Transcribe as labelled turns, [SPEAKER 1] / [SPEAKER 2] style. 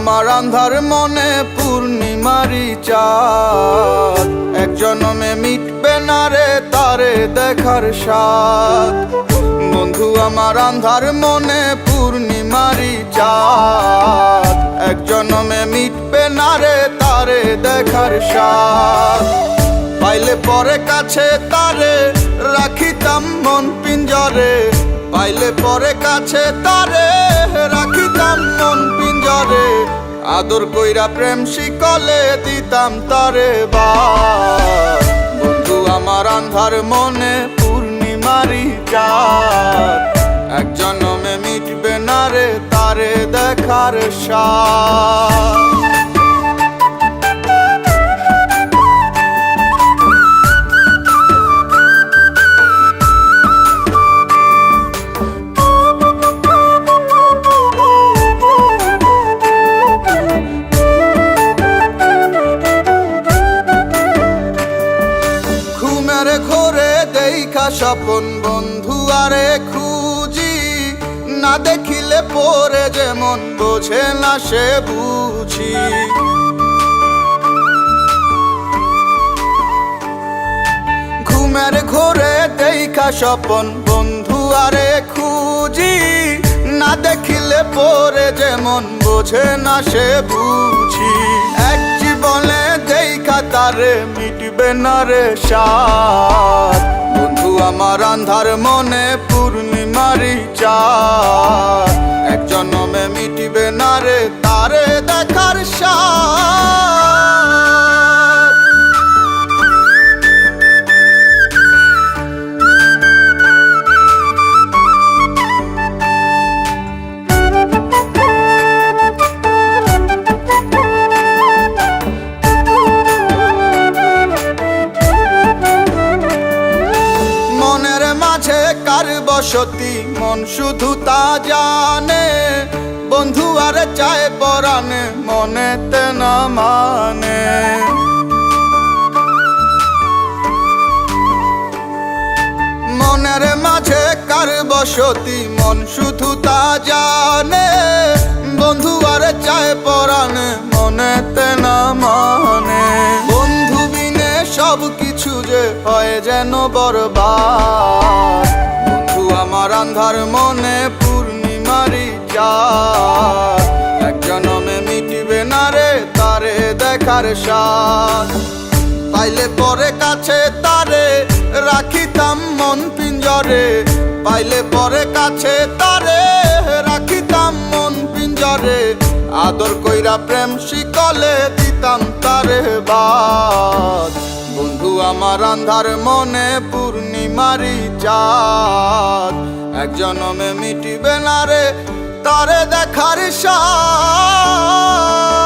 [SPEAKER 1] আমার আন্ধার মনে পূর্ণিমারি চাঁদ। এক জনমে মিটবে না রে তারে দেখার স্বাদ। বন্ধু, আমার আন্ধার মনে পূর্ণিমারি চাঁদ। এক জনমে মিটবে না রে তারে দেখার স্বাদ। পাইলে পরে কাছে তারে রাখিতাম মন পিঞ্জরে। পাইলে পরে কাছে তারে আদর কইরা প্রেম শিকলে দিতাম তারে বা বন্ধু, আমার আন্ধার মনে পূর্ণিমারি চাঁদ এক জনমে মিটবে না রে, তারে দেখার স্বাদ স্বপন বন্ধু আরে খুঁজি, না দেখিলে পরে যেমন বোঝে না সে বুঝি। ঘুমের ঘোরে দেখা স্বপন বন্ধু আরে খুঁজি, না দেখিলে পরে যেমন বোঝে না সে বুঝি। এক জীবনে দেখা তারে মিটবে না রে সাত বন্ধু আমার আন্ধার মনে পূর্ণিমারি চাঁদ। কার বসতি মন শুধু তা জানে। বন্ধু আর চায় পরানে মনেতে না মানে। মনের মাঝে কার বসতি মন শুধু তা জানে। বন্ধু আর চায় পরানে মনেতে না মানে। বন্ধু বিনে সব কিছু যে হয় যেন বন্ধু আমার মনে পূর্ণিমারি চাঁদ এক জনমে মিটিবে না রে, তারে দেখার সাথ পাইলে পরে কাছে তারে রাখিতাম মন পিঞ্জরে। পাইলে পরে কাছে তারে রাখিতাম মন পিঞ্জরে। আদর কইরা প্রেম শিকলে দিতাম তারে বাদ। বন্ধু, আমার আন্ধার মনে পূর্ণিমারি চাঁদ এক জনমে মিটিবে না রে তারে দেখার সাথ